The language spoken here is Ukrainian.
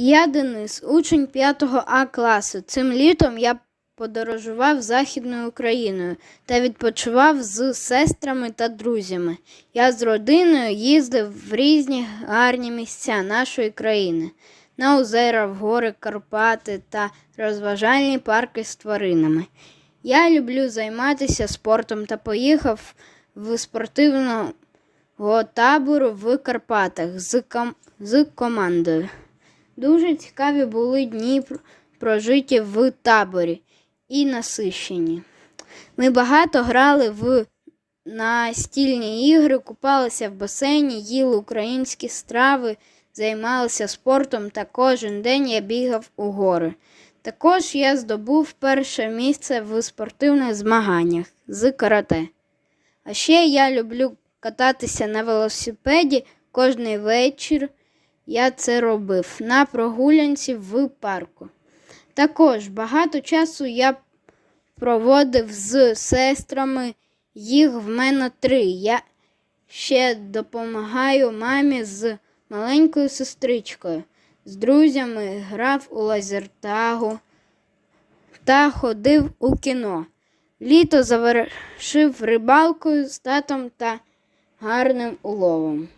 Я Денис, учень 5 А класу. Цим літом я подорожував Західною Україною та відпочивав з сестрами та друзями. Я з родиною їздив в різні гарні місця нашої країни на озера, в гори, Карпати та розважальні парки з тваринами. Я люблю займатися спортом та поїхав в спортивного табору в Карпатах з, ком- з командою. Дуже цікаві були дні пр- прожиті в таборі і насищені. Ми багато грали в настільні ігри, купалися в басейні, їли українські страви, займалися спортом та кожен день я бігав у гори. Також я здобув перше місце в спортивних змаганнях з карате. А ще я люблю кататися на велосипеді кожний вечір. Я це робив на прогулянці в парку. Також багато часу я проводив з сестрами, їх в мене три. Я ще допомагаю мамі з маленькою сестричкою. З друзями грав у лазертагу та ходив у кіно. Літо завершив рибалкою з татом та гарним уловом.